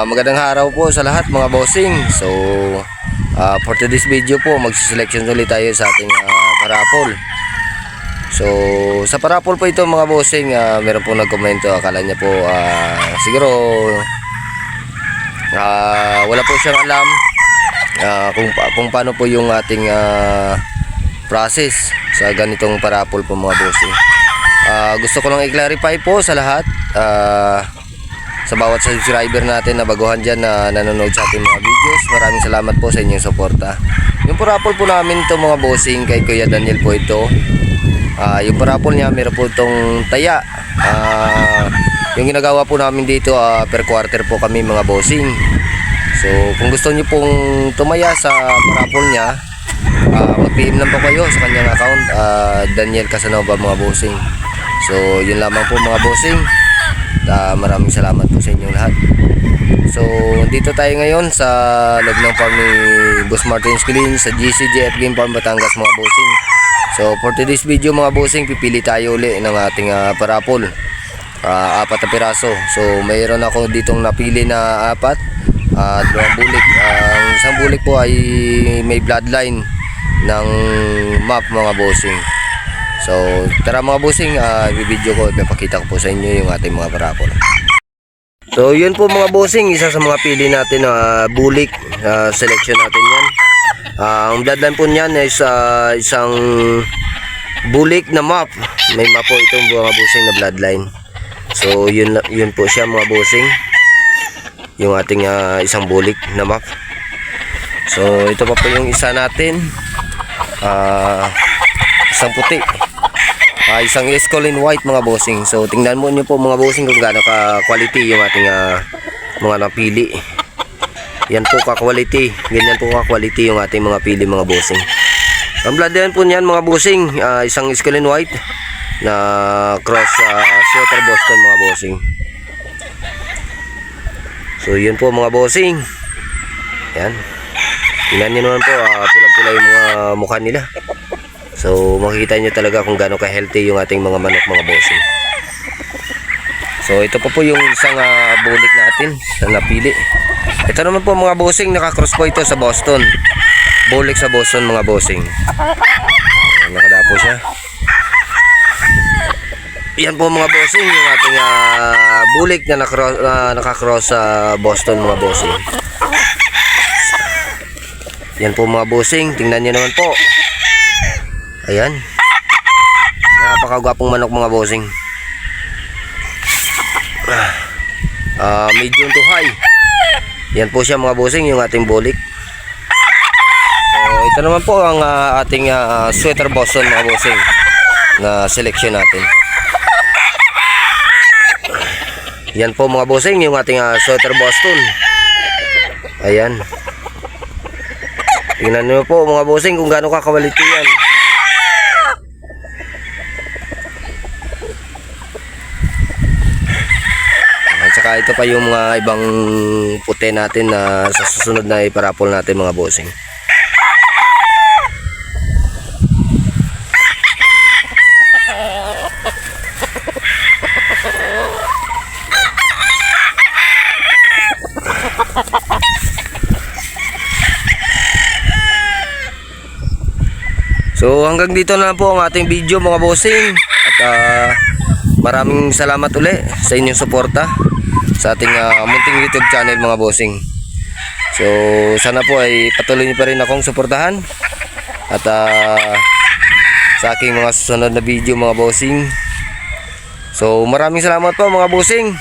Ah, magandang araw po sa lahat mga bossing. So, ah, for today's video po, magsiselection ulit tayo sa ating ah, parapol. So, sa parapol po ito mga bossing, ah, meron po nagkomento, akala niya po ah, siguro ah, wala po siyang alam ah, kung, kung paano po yung ating ah, process sa ganitong parapol po mga bossing. Ah, gusto ko lang i-clarify po sa lahat. ah, sa bawat subscriber natin na baguhan dyan na nanonood sa ating mga videos. Maraming salamat po sa inyong suporta. Yung parapol po namin ito mga bossing kay Kuya Daniel po ito. Ah, yung parapol niya meron po itong taya. Ah, yung ginagawa po namin dito ah, per quarter po kami mga bossing. So kung gusto niyo pong tumaya sa parapol niya, ah, mag-PM lang po kayo sa kanyang account ah, Daniel Casanova mga bossing. So yun lamang po mga bossing. Ah, maraming salamat po sa inyong lahat. So, dito tayo ngayon sa loob ng farm ni Boss Martin Skilin sa GCJF Game Farm Batangas mga bossing. So, for today's video mga bossing, pipili tayo uli ng ating ah, parapol. Ah, apat na piraso. So, mayroon ako ditong napili na apat. at dalawang bulik. Ang isang bulik po ay may bloodline ng map mga bossing. So, tara mga bossing, uh, video ko, ipapakita ko po sa inyo yung ating mga parapol. So, yun po mga bossing, isa sa mga pili natin na bulik ah, selection natin yan. Ah, ang bloodline po niyan is ah, isang bulik na map. May map po itong mga bossing na bloodline. So, yun, yun po siya mga bossing. Yung ating ah, isang bulik na map. So, ito pa po yung isa natin. Ah, isang puti. Ah, isang Escolin white mga bossing. So tingnan mo niyo po mga bossing kung gaano ka quality yung ating ah, mga napili. Yan po ka quality. Ganyan po ka quality yung ating mga pili mga bossing. Ang blood yan po niyan mga bossing, ah, isang Escolin white na cross uh, Sweater Boston mga bossing. So yun po mga bossing. Yan. Tingnan niyo naman po, ah, pulang-pula yung mga mukha nila. So makikita nyo talaga kung gaano ka-healthy yung ating mga manok mga bossing. So ito pa po yung isang uh, bulik natin na napili. Ito naman po mga bossing, nakakross po ito sa Boston. Bulik sa Boston mga bossing. Ayan, Nakadapo siya. Yan po mga bossing, yung ating ah, bulik na nakro- ah, nakakross sa Boston mga bossing. Yan po mga bossing, tingnan nyo naman po. Ayan. Napakagwapong manok mga bossing. Ah, medium to high. Yan po siya mga bossing, yung ating bulik. So, ito naman po ang ah, ating ah, sweater Boston mga bossing na selection natin. Yan po mga bossing, yung ating ah, sweater Boston. Ayan. Tingnan nyo po mga bossing kung gaano kakawaliti yan. At saka ito pa yung mga ibang puti natin na sa susunod na iparapol natin mga bossing. So hanggang dito na po ang ating video mga bossing. At ah, maraming salamat uli sa inyong suporta sa ating ah, munting YouTube channel mga bossing. So sana po ay patuloy niyo pa rin akong suportahan. At ah, sa aking mga susunod na video mga bossing. So maraming salamat po mga bossing.